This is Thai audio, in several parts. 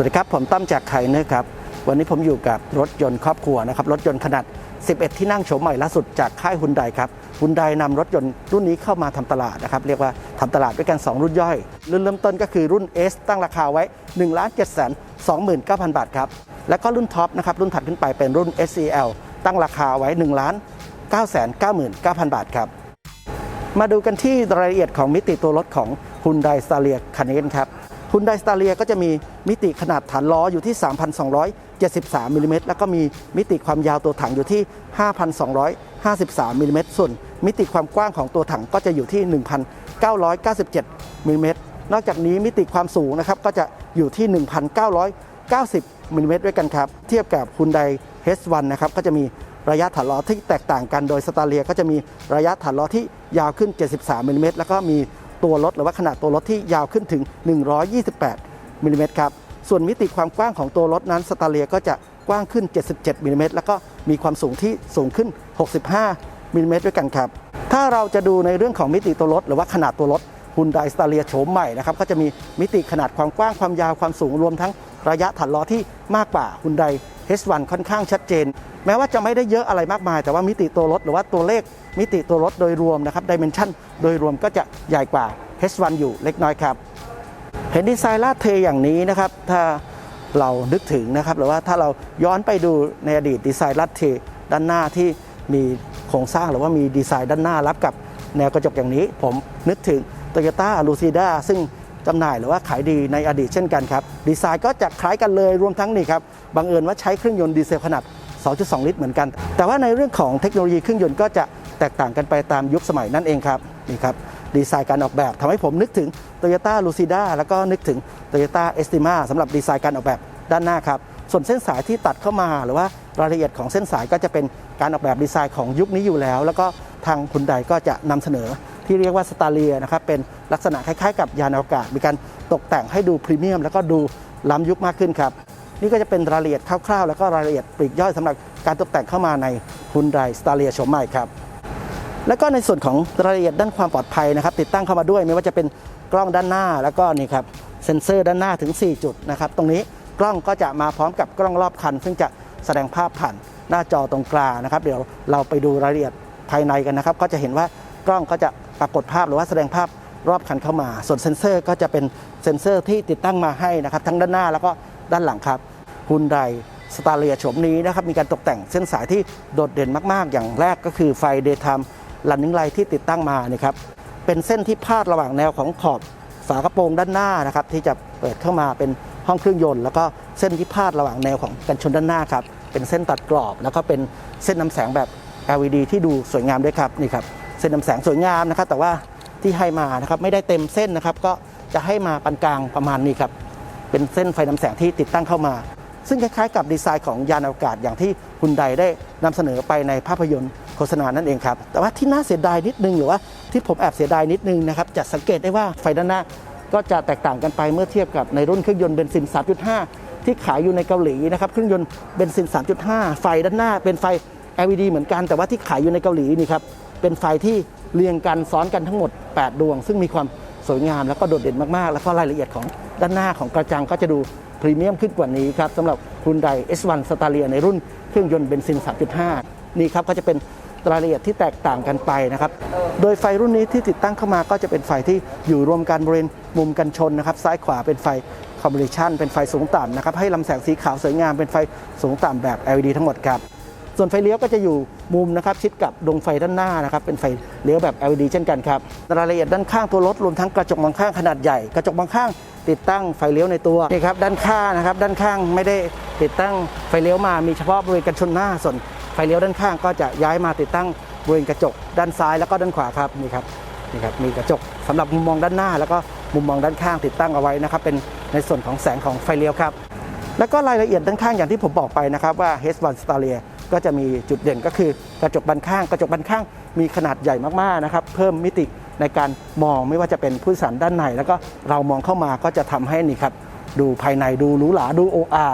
สวัสดีครับ ผมตั้มจากไข่เนื้อครับ วันนี้ผมอยู่กับรถยนต์ครอบครัวนะครับ รถยนต์ขนาด 11 ที่นั่งโฉมใหม่ล่าสุดจากค่ายฮุนไดครับฮุนไดนำรถยนต์รุ่นนี้เข้ามาทำตลาดนะครับ เรียกว่าทำตลาดด้วยกัน 2 รุ่นย่อย รุ่นเริ่มต้นก็คือรุ่น S ตั้งราคาไว้1 7 2 9 0 0 0 บาทครับ แล้วก็รุ่นท็อปนะครับ รุ่นถัดขึ้นไปเป็นรุ่น SEL ตั้งราคาไว้1,999,000 บาทครับ มาดูกันที่รายละเอียดของมิติตัวรถของ Hyundai s t a r i a คันนี้กันครับ Hyundai s t a r i a ก็จะมีมิติขนาดฐานล้ออยู่ที่ 3,273มิลลิเมตรแล้วก็มีมิติความยาวตัวถังอยู่ที่ 5,253มิลลิเมตรส่วนมิติความกว้างของตัวถังก็จะอยู่ที่ 1,997มิลลิเมตรนอกจากนี้มิติความสูงนะครับก็จะอยู่ที่ 1,990มิลลิเมตรด้วยกันครับ เทียบกับ Hyundai H1 นะครับก็จะมีระยะฐานล้อที่แตกต่างกัน โดยสตาเลียก็จะมีระยะฐานล้อที่ยาวขึ้น 73มิลลิเมตรแล้วก็มี ตัวรถหรือว่าขนาดตัวรถที่ยาวขึ้นถึง 128มิลลิเมตรครับส่วนมิติความกว้างของตัวรถนั้นสตาเลียก็จะกว้างขึ้น 77มิลลิเมตรแล้วก็มีความสูงที่สูงขึ้น 65มิลลิเมตรด้วยกันครับถ้าเราจะดูในเรื่องของมิติตัวรถ หรือว่าขนาดตัวรถฮุนไดสตาเลียโฉมใหม่นะครับก็จะมีมิติขนาดความกว้างความยาวความสูงรวมทั้ง ระยะฐานล้อที่มากกว่า Hyundai H1 ค่อนข้างชัดเจน แม้ว่าจะไม่ได้เยอะอะไรมากมาย แต่ว่ามิติตัวรถหรือว่าตัวเลขมิติตัวรถโดยรวมนะครับดิเมนชันโดยรวมก็จะใหญ่กว่า H1 อยู่เล็กน้อยครับ เห็นดีไซน์ลาดเทอย่างนี้นะครับถ้าเรานึกถึงนะครับหรือว่าถ้าเราย้อนไปดูในอดีตดีไซน์ลาดเทด้านหน้าที่มีโครงสร้างหรือว่ามีดีไซน์ด้านหน้ารับกับแนวกระจกอย่างนี้ ผมนึกถึง Toyota l u c i d a ซึ่ง จำหน่ายหรือว่าขายดีในอดีตเช่นกันครับดีไซน์ก็จะคล้ายกันเลยรวมทั้งนี่ครับบังเอิญว่าใช้เครื่องยนต์ดีเซลขนาด 2.2 ลิตรเหมือนกัน แต่ว่าในเรื่องของเทคโนโลยีเครื่องยนต์ก็จะแตกต่างกันไปตามยุคสมัยนั่นเองครับนี่ครับดีไซน์การออกแบบทำให้ผมนึกถึง Toyota Lucida แล้วก็นึกถึง Toyota Estima สำหรับดีไซน์การออกแบบด้านหน้าครับส่วนเส้นสายที่ตัดเข้ามาหรือว่ารายละเอียดของเส้นสายก็จะเป็นการออกแบบดีไซน์ของยุคนี้อยู่แล้ว แล้วก็ทางคุณใดก็จะนำเสนอ ที่เรียกว่าสตาเลียนะครับเป็นลักษณะคล้ายๆ กับยานอวกาศ มีการตกแต่งให้ดูพรีเมียม แล้วก็ดูล้ำยุคมากขึ้นครับ นี่ก็จะเป็นรายละเอียดคร่าวๆ แล้วก็รายละเอียดปลีกย่อยสำหรับการตกแต่งเข้ามาใน Hyundai s t a r i a โฉมใหม่ครับแล้วก็ในส่วนของรายละเอียดด้านความปลอดภัยนะครับ ติดตั้งเข้ามาด้วยไม่ว่าจะเป็นกล้องด้านหน้าแล้วก็นี่ครับเซ็นเซอร์ด้านหน้าถึง 4 จุดนะครับ ตรงนี้กล้องก็จะมาพร้อมกับกล้องรอบคัน ซึ่งจะแสดงภาพผ่านหน้าจอตรงกลางนะครับ เดี๋ยวเราไปดูรายละเอียดภายในกันนะครับ ก็จะเห็นว่ากล้องก็จะ ปรากฏภาพหรือว่าแสดงภาพรอบคันเข้ามา ส่วนเซ็นเซอร์ก็จะเป็นเซ็นเซอร์ที่ติดตั้งมาให้นะครับ ทั้งด้านหน้าแล้วก็ด้านหลังครับฮุนไดสตาเลียโฉมนี้นะครับมีการตกแต่งเส้นสายที่โดดเด่นมาก ๆ อย่างแรกก็คือไฟเดย์ไทม์ลันนิ่งไลท์ที่ติดตั้งมานี่ครับเป็นเส้นที่พาดระหว่างแนวของขอบฝากระโปรงด้านหน้านะครับที่จะเปิดเข้ามาเป็นห้องเครื่องยนต์ แล้วก็เส้นที่พาดระหว่างแนวของกันชนด้านหน้าครับเป็นเส้นตัดกรอบ แล้วก็เป็นเส้นนำแสงแบบ LED ที่ดูสวยงามด้วยครับนี่ครับ เส้นนำแสงสวยงามนะครับ แต่ว่าที่ให้มานะครับไม่ได้เต็มเส้นนะครับ ก็จะให้มาปานกลางประมาณนี้ครับเป็นเส้นไฟนำแสงที่ติดตั้งเข้ามา ซึ่งคล้ายๆ กับดีไซน์ของยานอวกาศอย่างที่คุณไดได้นำเสนอไปในภาพยนตร์โฆษณานั่นเองครับแต่ว่าที่น่าเสียดายนิดนึงหรือว่าที่ผมแอบเสียดายนิดนึงนะครับจะสังเกตได้ว่าไฟด้านหน้าก็จะแตกต่างกันไปเมื่อเทียบกับในรุ่นเครื่องยนต์เบนซิน 3.5 ที่ขายอยู่ในเกาหลีนะครับเครื่องยนต์เบนซิน 3.5 ไฟด้านหน้าเป็นไฟ LED เหมือนกันแต่ว่าที่ขายอยู่ในเกาหลีนี่ครับ เป็นไฟที่เรียงกันซ้อนกันทั้งหมด 8 ดวง ซึ่งมีความสวยงามแล้วก็โดดเด่นมากๆ แล้วก็รายละเอียดของด้านหน้าของกระจังก็จะดูพรีเมียมขึ้นกว่านี้ครับสำหรับ Hyundai S1 s t a r i a ในรุ่นเครื่องยนต์เบนซิน 3.5 นี่ครับก็จะเป็นรายละเอียดที่แตกต่างกันไปนะครับ โดยไฟรุ่นนี้ที่ติดตั้งเข้ามาก็จะเป็นไฟที่อยู่รวมกันบริเวณมุมกันชนนะครับ ซ้ายขวาเป็นไฟคอมบิเนชันเป็นไฟสูงต่ำนะครับ ให้ลำแสงสีขาวสวยงามเป็นไฟสูงต่ำแบบ LED ทั้งหมดครับ ส่วนไฟเลี้ยวก็จะอยู่มุมนะครับชิดกับดวงไฟด้านหน้านะครับเป็นไฟเลี้ยวแบบ LED เช่นกันครับรายละเอียดด้านข้างตัวรถรวมทั้งกระจกมองข้างขนาดใหญ่ กระจกมองข้างติดตั้งไฟเลี้ยวในตัวนี่ครับด้านข้างนะครับด้านข้างไม่ได้ติดตั้งไฟเลี้ยวมามีเฉพาะบริเวณกันชนหน้าส่วนไฟเลี้ยวด้านข้างก็จะย้ายมาติดตั้งบริเวณกระจกด้านซ้ายแล้วก็ด้านขวาครับนี่ครับนี่ครับมีกระจกสำหรับมุมมองด้านหน้า แล้วก็มุมมองด้านข้างติดตั้งเอาไว้นะครับเป็นในส่วนของแสงของไฟเลี้ยวครับแล้วก็รายละเอียดด้านข้างอย่างที่ผมบอกไปนะครับว่า H1 s t a r i a ก็จะมีจุดเด่นก็คือกระจกบานข้าง กระจกบานข้างมีขนาดใหญ่มากๆนะครับเพิ่มมิติในการมองไม่ว่าจะเป็นผู้สารด้านใน แล้วก็เรามองเข้ามาก็จะทำให้นี่ครับดูภายในดูหรูหราดู OR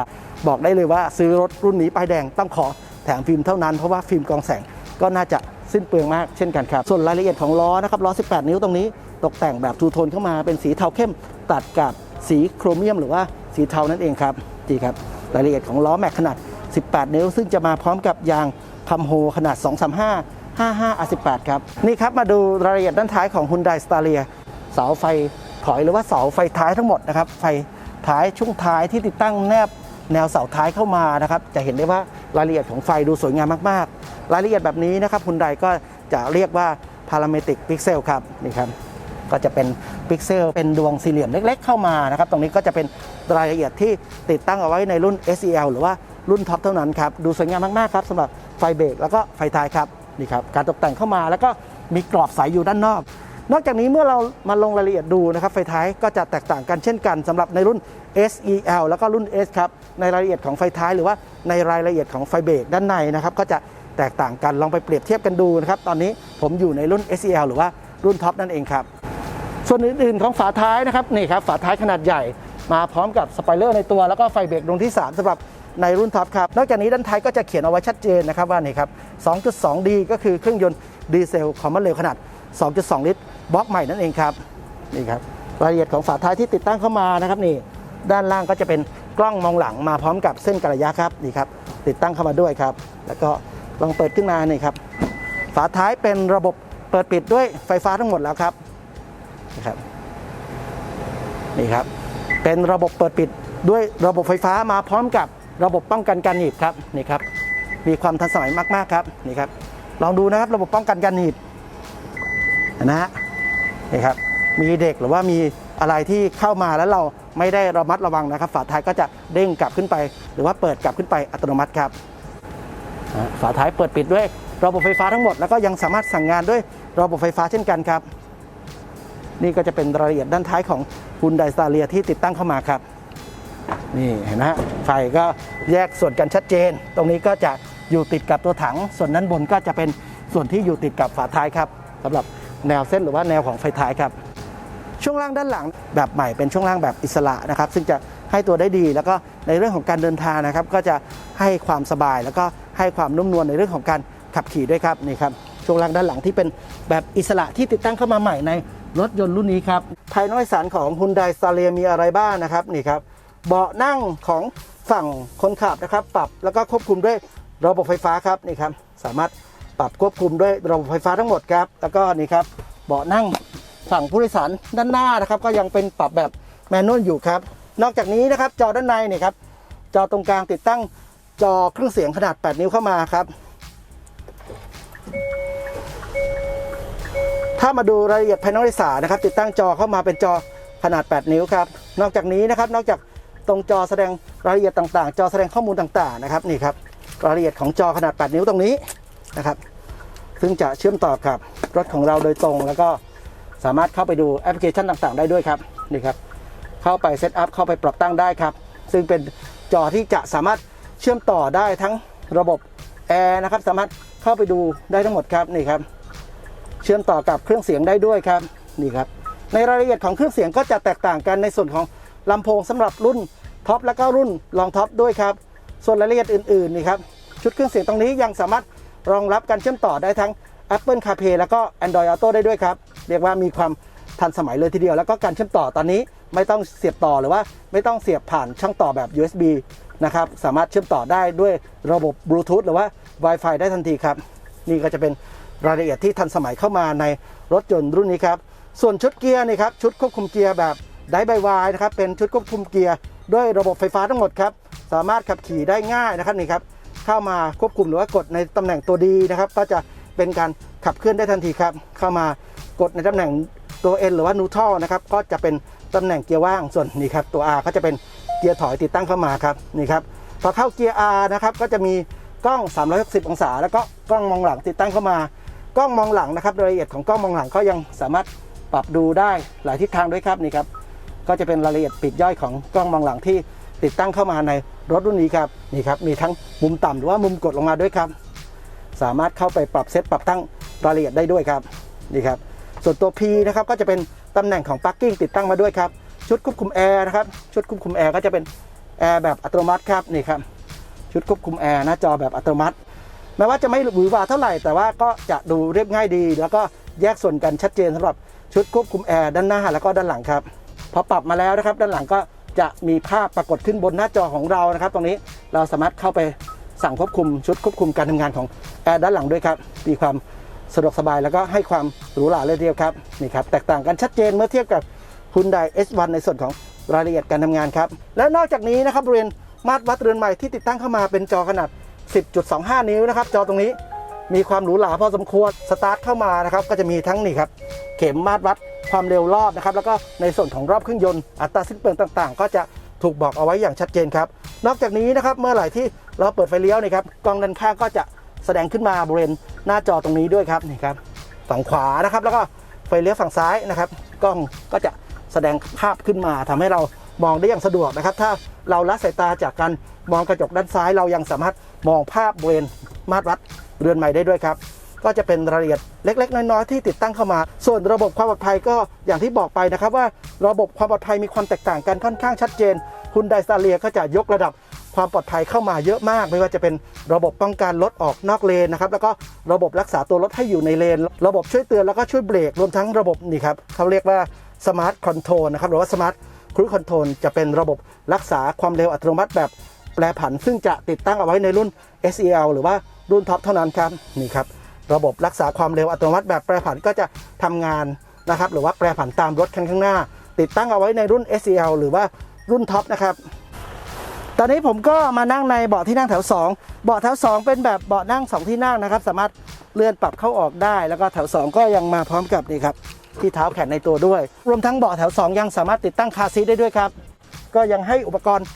บอกได้เลยว่าซื้อรถรุ่นนี้ป้ายแดงต้องขอแถมฟิล์มเท่านั้นเพราะว่าฟิล์มกองแสงก็น่าจะสิ้นเปลืองมากเช่นกันครับ ส่วนรายละเอียดของล้อนะครับล้อ 18 นิ้วตรงนี้ ตกแต่งแบบทูโทนเข้ามาเป็นสีเทาเข้มตัดกับสีโครเมียม หรือว่าสีเทานั่นเองครับนี่ครับรายละเอียดของล้อแม็กขนาด 18 นิ้ว ซึ่งจะมาพร้อมกับยางคัมโฮขนาด 235 55 R18 ครับ นี่ครับมาดูรายละเอียดด้านท้ายของ Hyundai Staria เสาไฟถอยหรือว่าเสาไฟท้ายทั้งหมดนะครับ ไฟท้ายช่วงท้ายที่ติดตั้งแนบแนวเสาท้ายเข้ามานะครับ จะเห็นได้ว่ารายละเอียดของไฟดูสวยงามมากๆ รายละเอียดแบบนี้นะครับ Hyundai ก็จะเรียกว่า Parametric Pixel ครับนี่ครับ ก็จะเป็นพิกเซลเป็นดวงสี่เหลี่ยมเล็ก ๆ เข้ามานะครับ ตรงนี้ก็จะเป็นรายละเอียดที่ติดตั้งเอาไว้ในรุ่น SEL หรือว่า รุ่นท็อปเท่านั้นครับ ดูสวยงามมากๆครับสำหรับไฟเบรกแล้วก็ไฟท้ายครับนี่ครับการตกแต่งเข้ามาแล้วก็มีกรอบใสอยู่ด้านนอก นอกจากนี้เมื่อเรามาลงรายละเอียดดูนะครับไฟท้ายก็จะแตกต่างกันเช่นกันสำหรับในรุ่น SEL แล้วก็รุ่น S ครับในรายละเอียดของไฟท้ายหรือว่าในรายละเอียดของไฟเบรกด้านในนะครับก็จะแตกต่างกันลองไปเปรียบเทียบกันดูนะครับตอนนี้ผมอยู่ในรุ่น SEL หรือว่ารุ่นท็อปนั่นเองครับส่วนอื่นๆของฝาท้ายนะครับนี่ครับฝาท้ายขนาดใหญ่มาพร้อมกับสปอยเลอร์ในตัวแล้วก็ไฟเบรกดวงที่ 3สำหรับ ในรุ่นท็อปครับ นอกจากนี้ด้านท้ายก็จะเขียนเอาไว้ชัดเจนนะครับว่านี่ครับ 2.2D ก็คือเครื่องยนต์ดีเซลคอมมอนเร็วขนาด 2.2 ลิตรบล็อกใหม่นั่นเองครับนี่ครับรายละเอียดของฝาท้ายที่ติดตั้งเข้ามานะครับนี่ด้านล่างก็จะเป็นกล้องมองหลังมาพร้อมกับเส้นกระยะครับนี่ครับติดตั้งเข้ามาด้วยครับ แล้วก็ลองเปิดขึ้นมานี่ครับฝาท้ายเป็นระบบเปิดปิดด้วยไฟฟ้าทั้งหมดแล้วครับนะครับนี่ครับเป็นระบบเปิดปิดด้วยระบบไฟฟ้ามาพร้อมกับ ระบบป้องกันการหนีบครับนี่ครับ มีความทันสมัยมากๆครับนี่ครับ ลองดูนะครับระบบป้องกันการหนีบนะฮะนี่ครับมีเด็กหรือว่ามีอะไรที่เข้ามาแล้วเราไม่ได้ระมัดระวังนะครับ ฝาท้ายก็จะเด้งกลับขึ้นไป หรือว่าเปิดกลับขึ้นไปอัตโนมัติครับฝาท้ายเปิดปิดด้วยระบบไฟฟ้าทั้งหมดแล้วก็ยังสามารถสั่งงานด้วยระบบไฟฟ้าเช่นกันครับ นี่ก็จะเป็นรายละเอียดด้านท้ายของ Hyundai Staria ที่ติดตั้งเข้ามาครับ นี่เห็นไหมไฟก็แยกส่วนกันชัดเจน ตรงนี้ก็จะอยู่ติดกับตัวถัง ส่วนด้านบนก็จะเป็นส่วนที่อยู่ติดกับฝาท้ายครับสำหรับแนวเส้นหรือว่าแนวของไฟท้ายครับ ช่วงล่างด้านหลังแบบใหม่เป็นช่วงล่างแบบอิสระนะครับ ซึ่งจะให้ตัวได้ดี แล้วก็ในเรื่องของการเดินทางนะครับ ก็จะให้ความสบายแล้วก็ให้ความนุ่มนวลในเรื่องของการขับขี่ด้วยครับนี่ครับช่วงล่างด้านหลังที่เป็นแบบอิสระที่ติดตั้งเข้ามาใหม่ในรถยนต์รุ่นนี้ครับภายนอกสารของ Hyundai Staria มีอะไรบ้างนะครับนี่ครับ เบาะนั่งของฝั่งคนขับนะครับ ปรับแล้วก็ควบคุมด้วยระบบไฟฟ้าครับนี่ครับสามารถปรับควบคุมด้วยระบบไฟฟ้าทั้งหมดครับ แล้วก็นี่ครับเบาะนั่งฝั่งผู้โดยสารด้านหน้านะครับ ก็ยังเป็นปรับแบบแมนนวลอยู่ครับ นอกจากนี้นะครับจอด้านในนี่ครับจอตรงกลางติดตั้งจอเครื่องเสียงขนาด 8 นิ้วเข้ามาครับ ถ้ามาดูรายละเอียดภายนอกโดยสานะครับ ติดตั้งจอเข้ามาเป็นจอขนาด 8 นิ้วครับ นอกจากนี้นะครับนอกจาก ตรงจอแสดงรายละเอียดต่างๆ จอแสดงข้อมูลต่างๆนะครับนี่ครับรายละเอียดของจอขนาด 8 นิ้วตรงนี้นะครับซึ่งจะเชื่อมต่อกับรถของเราโดยตรง แล้วก็สามารถเข้าไปดูแอปพลิเคชันต่างๆ ได้ด้วยครับนี่ครับเข้าไปเซตอัพเข้าไปปรับตั้งได้ครับ ซึ่งเป็นจอที่จะสามารถเชื่อมต่อได้ทั้งระบบแอร์นะครับสามารถเข้าไปดูได้ทั้งหมดครับนี่ครับ เชื่อมต่อกับเครื่องเสียงได้ด้วยครับนี่ครับในรายละเอียดของเครื่องเสียงก็จะแตกต่างกันในส่วนของ ลำโพงสำหรับรุ่นท็อปและก็รุ่นรองท็อปด้วยครับ ส่วนรายละเอียดอื่นๆนี่ครับชุดเครื่องเสียงตรงนี้ยังสามารถรองรับการเชื่อมต่อได้ทั้ง Apple CarPlay แล้วก็ Android Auto ได้ด้วยครับ เรียกว่ามีความทันสมัยเลยทีเดียว แล้วก็การเชื่อมต่อตอนนี้ไม่ต้องเสียบต่อหรือว่าไม่ต้องเสียบผ่านช่องต่อแบบ USB นะครับสามารถเชื่อมต่อได้ด้วยระบบ Bluetooth หรือว่า Wi-Fi ได้ทันทีครับ นี่ก็จะเป็นรายละเอียดที่ทันสมัยเข้ามาในรถยนต์รุ่นนี้ครับ ส่วนชุดเกียร์นี่ครับชุดควบคุมเกียร์แบบ ไดบายวายนะครับเป็นชุดควบคุมเกียร์ด้วยระบบไฟฟ้าทั้งหมดครับสามารถขับขี่ได้ง่ายนะครับนี่ครับเข้ามาควบคุมหรือว่ากดในตำแหน่งตัวดีนะครับ ก็จะเป็นการขับเคลื่อนได้ทันทีครับ เข้ามากดในตำแหน่งตัว N หรือว่านูท r นะครับก็จะเป็นตำแหน่งเกียร์ว่างส่วนนี่ครับตัว R ก็จะเป็นเกียร์ถอยติดตั้งเข้ามาครับนี่ครับพอเข้าเกียร์ R นะครับก็จะมีกล้อง 360 องศา แล้วก็กล้องมองหลังติดตั้งเข้ามากล้องมองหลังนะครับรายละเอียดของกล้องมองหลังก็ยังสามารถปรับดูได้หลายทิศทางด้วยครับนี่ครับ ก็จะเป็นรายละเอียดปลีกย่อยของกล้องมองหลังที่ติดตั้งเข้ามาในรถรุ่นนี้ครับนี่ครับมีทั้งมุมต่ำหรือว่ามุมกดลงมาด้วยครับ สามารถเข้าไปปรับเซตปรับตั้งรายละเอียดได้ด้วยครับนี่ครับส่วนตัว P นะครับก็จะเป็นตำแหน่งของปลั๊กกิ้งติดตั้งมาด้วยครับชุดควบคุมแอร์นะครับชุดควบคุมแอร์ก็จะเป็นแอร์แบบอัตโนมัติครับนี่ครับชุดควบคุมแอร์หน้าจอแบบอัตโนมัติแม้ว่าจะไม่หวือหวาเท่าไหร่ แต่ว่าก็จะดูเรียบง่ายดี แล้วก็แยกส่วนกันชัดเจนสำหรับชุดควบคุมแอร์ด้านหน้าแล้วก็ด้านหลังครับ พอปรับมาแล้วนะครับ ด้านหลังก็จะมีภาพปรากฏขึ้นบนหน้าจอของเรานะครับ ตรงนี้เราสามารถเข้าไปสั่งควบคุมชุดควบคุมการทำงานของแอร์ด้านหลังด้วยครับมีความสะดวกสบายแล้วก็ให้ความหรูหราเลยทีเดียวครับนี่ครับแตกต่างกันชัดเจนเมื่อเทียบกับ Hyundai S1 ในส่วนของรายละเอียดการทำงานครับและนอกจากนี้นะครับบริเวณมาตรวัดเรือนใหม่ที่ติดตั้งเข้ามาเป็นจอขนาด 10.25 นิ้วนะครับ จอตรงนี้มีความหรูหราพอสมควรสตาร์ทเข้ามานะครับ ก็จะมีทั้งนี่ครับ เข็มมาตรวัดความเร็วรอบนะครับ แล้วก็ในส่วนของรอบเครื่องยนต์อัตราสิ้นเปลืองต่างๆ ก็จะถูกบอกเอาไว้อย่างชัดเจนครับ นอกจากนี้นะครับเมื่อไหร่ที่เราเปิดไฟเลี้ยวนี่ครับกล้องด้านข้างก็จะแสดงขึ้นมาบริเวณหน้าจอตรงนี้ด้วยครับนี่ครับฝั่งขวานะครับ แล้วก็ไฟเลี้ยวฝั่งซ้ายนะครับ กล้องก็จะแสดงภาพขึ้นมาทำให้เรามองได้อย่างสะดวกนะครับ ถ้าเราละสายตาจากการมองกระจกด้านซ้าย เรายังสามารถมองภาพบริเวณมาตรวัดเรือนใหม่ได้ด้วยครับ ก็จะเป็นรายละเอียดเล็ก ๆ น้อยๆที่ติดตั้งเข้ามา ส่วนระบบความปลอดภัยก็อย่างที่บอกไปนะครับว่าระบบความปลอดภัยมีความแตกต่างกันค่อนข้างชัดเจนคุณไดสตาเลียก็จะยกระดับความปลอดภัยเข้ามาเยอะมาก ไม่ว่าจะเป็นระบบป้องกันรถออกนอกเลนนะครับแล้วก็ระบบรักษาตัวรถให้อยู่ในเลน ระบบช่วยเตือนแล้วก็ช่วยเบรกรวมทั้งระบบนี่ครับเขาเรียกว่าสมาร์ทคอนโทรลนะครับหรือว่าสมาร์ทครูคอนโทรลจะเป็นระบบรักษาความเร็วอัตโนมัติแบบแปรผัน ซึ่งจะติดตั้งเอาไว้ในรุ่น SEL หรือว่ารุ่นท็อปเท่านั้นครับนี่ครับ ระบบรักษาความเร็วอัตโนมัติแบบแปรผันก็จะทำงานนะครับ หรือว่าแปรผันตามรถคันข้างหน้า ติดตั้งเอาไว้ในรุ่น SEL หรือว่ารุ่นท็อปนะครับ ตอนนี้ผมก็มานั่งในเบาะที่นั่งแถว 2 เบาะแถว 2 เป็นแบบเบาะนั่ง 2 ที่นั่งนะครับ สามารถเลื่อนปรับเข้าออกได้ แล้วก็แถว 2 ก็ยังมาพร้อมกับนี่ครับที่เท้าแขนในตัวด้วย รวมทั้งเบาะแถว 2 ยังสามารถติดตั้งคาซีได้ด้วยครับ ก็ยังให้อุปกรณ์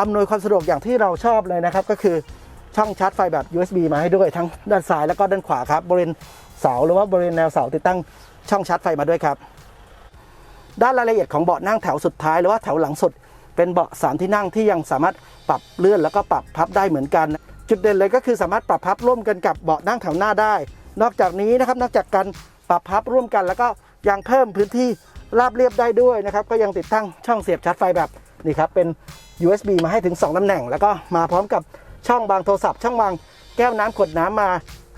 อำนวยความสะดวกอย่างที่เราชอบเลยนะครับ ก็คือ ช่องชาร์จไฟแบบ USB มาให้ด้วยทั้งด้านซ้ายแล้วก็ด้านขวาครับบริเวณเสาหรือว่าบริเวณแนวเสาติดตั้งช่องชาร์จไฟมาด้วยครับ ด้านรายละเอียดของเบาะนั่งแถวสุดท้ายหรือว่าแถวหลังสุด เป็นเบาะสามที่นั่งที่ยังสามารถปรับเลื่อนแล้วก็ปรับพับได้เหมือนกัน จุดเด่นเลยก็คือสามารถปรับพับร่วมกันกับเบาะนั่งแถวหน้าได้ นอกจากนี้นะครับนอกจากการปรับพับร่วมกัน แล้วก็ยังเพิ่มพื้นที่ราบเรียบได้ด้วยนะครับก็ยังติดตั้งช่องเสียบชาร์จไฟแบบนี่ครับเป็น USB มาให้ถึง 2ตำแหน่ง แล้วก็มาพร้อมกับ ช่องบางโทรศัพท์ช่องบางแก้วน้ำขวดน้ำมา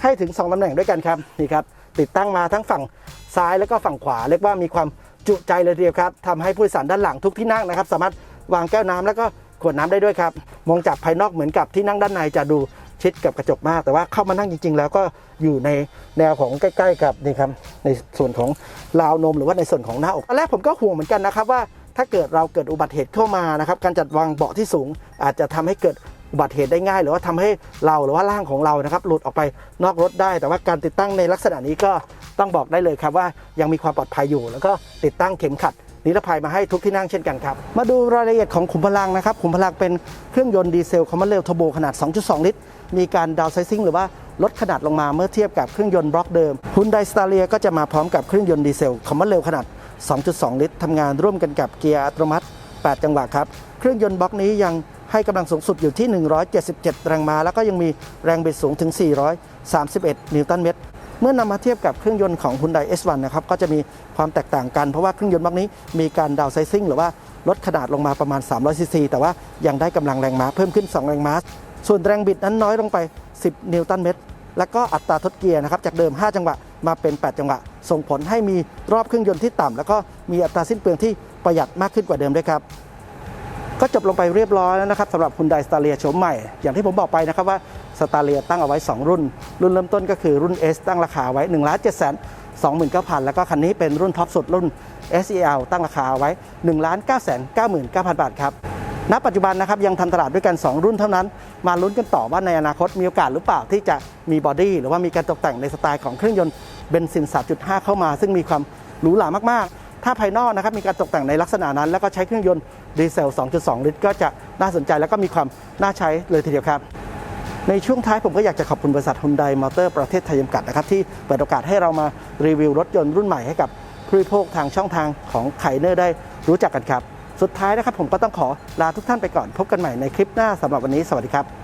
ให้ถึง 2ตำแหน่งด้วยกันครับนี่ครับติดตั้งมาทั้งฝั่งซ้ายแล้วก็ฝั่งขวาเรียกว่ามีความจุใจเลยทีเดียวครับทำให้ผู้โดยสารด้านหลังทุกที่นั่งนะครับ สามารถวางแก้วน้ำแล้วก็ขวดน้ำได้ด้วยครับมองจากภายนอกเหมือนกับที่นั่งด้านในจะดูชิดกับกระจกมาก แต่ว่าเข้ามานั่งจริง ๆ แล้วก็อยู่ในแนวของใกล้ๆกับนี่ครับในส่วนของราวนมหรือว่าในส่วนของหน้าอกตอนแรกผมก็ห่วงเหมือนกันนะครับว่าถ้าเกิดเราเกิดอุบัติเหตุเข้ามานะครับ การจัดวางเบาะที่สูงอาจจะทำให้เกิด อุบัติเหตุได้ง่าย หรือว่าทำให้เราหรือว่าร่างของเรานะครับหลุดออกไปนอกรถได้ แต่ว่าการติดตั้งในลักษณะนี้ก็ต้องบอกได้เลยครับว่ายังมีความปลอดภัยอยู่ แล้วก็ติดตั้งเข็มขัดนิรภัยมาให้ทุกที่นั่งเช่นกันครับ มาดูรายละเอียดของขุมพลังนะครับ ขุมพลังเป็นเครื่องยนต์ดีเซลคอมมอนเรลเทอโบขนาด 2.2 ลิตร มีการดาวไซซิ่งหรือว่าลดขนาดลงมาเมื่อเทียบกับเครื่องยนต์บล็อกเดิม Hyundai Staria ก็จะมาพร้อมกับเครื่องยนต์ดีเซลคอมมอนเรลขนาด 2.2 ลิตรทำงานร่วมกันกับเกียร์อัตโนมัติ 8 จังหวะครับ เครื่องยนต์บล็อกนี้ยัง ให้กำลังสูงสุดอยู่ที่ 177 แรงม้า แล้วก็ยังมีแรงบิดสูงถึง 431 นิวตันเมตร เมื่อนำมาเทียบกับเครื่องยนต์ของ Hyundai S1 นะครับ ก็จะมีความแตกต่างกัน เพราะว่าเครื่องยนต์บล็อกนี้มีการดาวไซซิ่งหรือว่าลดขนาดลงมาประมาณ 300 ซีซี แต่ว่ายังได้กำลังแรงม้าเพิ่มขึ้น 2 แรงม้า ส่วนแรงบิดนั้นน้อยลงไป 10 นิวตันเมตร แล้วก็อัตราทดเกียร์นะครับจากเดิม 5 จังหวะมาเป็น 8 จังหวะ ส่งผลให้มีรอบเครื่องยนต์ที่ต่ำแล้วก็มีอัตราสิ้นเปลืองที่ประหยัดมากขึ้นกว่าเดิมด้วยครับ ก็จบลงไปเรียบร้อยแล้วนะครับสำหรับ Hyundai Staria โฉมใหม่ อย่างที่ผมบอกไปนะครับว่า Staria ตั้งเอาไว้ 2 รุ่น รุ่นเริ่มต้นก็คือรุ่น S ตั้งราคาไว้1 7 2 9 0 0 0แล้วก็คันนี้เป็นรุ่นท็อปสุดรุ่น SEL ตั้งราคาไว้1 9 9 9 9 0 0 0บาทครับณปัจจุบันนะครับยังทำตลาดด้วยกัน 2 รุ่นเท่านั้น มาลุ้นกันต่อว่าในอนาคตมีโอกาสหรือเปล่าที่จะมีบอดี้หรือว่ามีการตกแต่งในสไตล์ของเครื่องยนต์เบนซิน 3.5 เข้ามา ซึ่งมีความหรูหรามากๆ ถ้าภายนอกนะครับมีการตกแต่งในลักษณะนั้น แล้วก็ใช้เครื่องยนต์ดีเซล 2.2 ลิตร ก็จะน่าสนใจแล้วก็มีความน่าใช้เลยทีเดียวครับ ในช่วงท้ายผมก็อยากจะขอบคุณบริษัท Hyundai Motor ประเทศไทยจำกัดนะครับที่เปิดโอกาสให้เรามารีวิวรถยนต์รุ่นใหม่ให้กับผู้บริโภคทางช่องทางของไคเนอร์ได้รู้จักกันครับ สุดท้ายนะครับผมก็ต้องขอลาทุกท่านไปก่อนพบกันใหม่ในคลิปหน้าสำหรับวันนี้สวัสดีครับ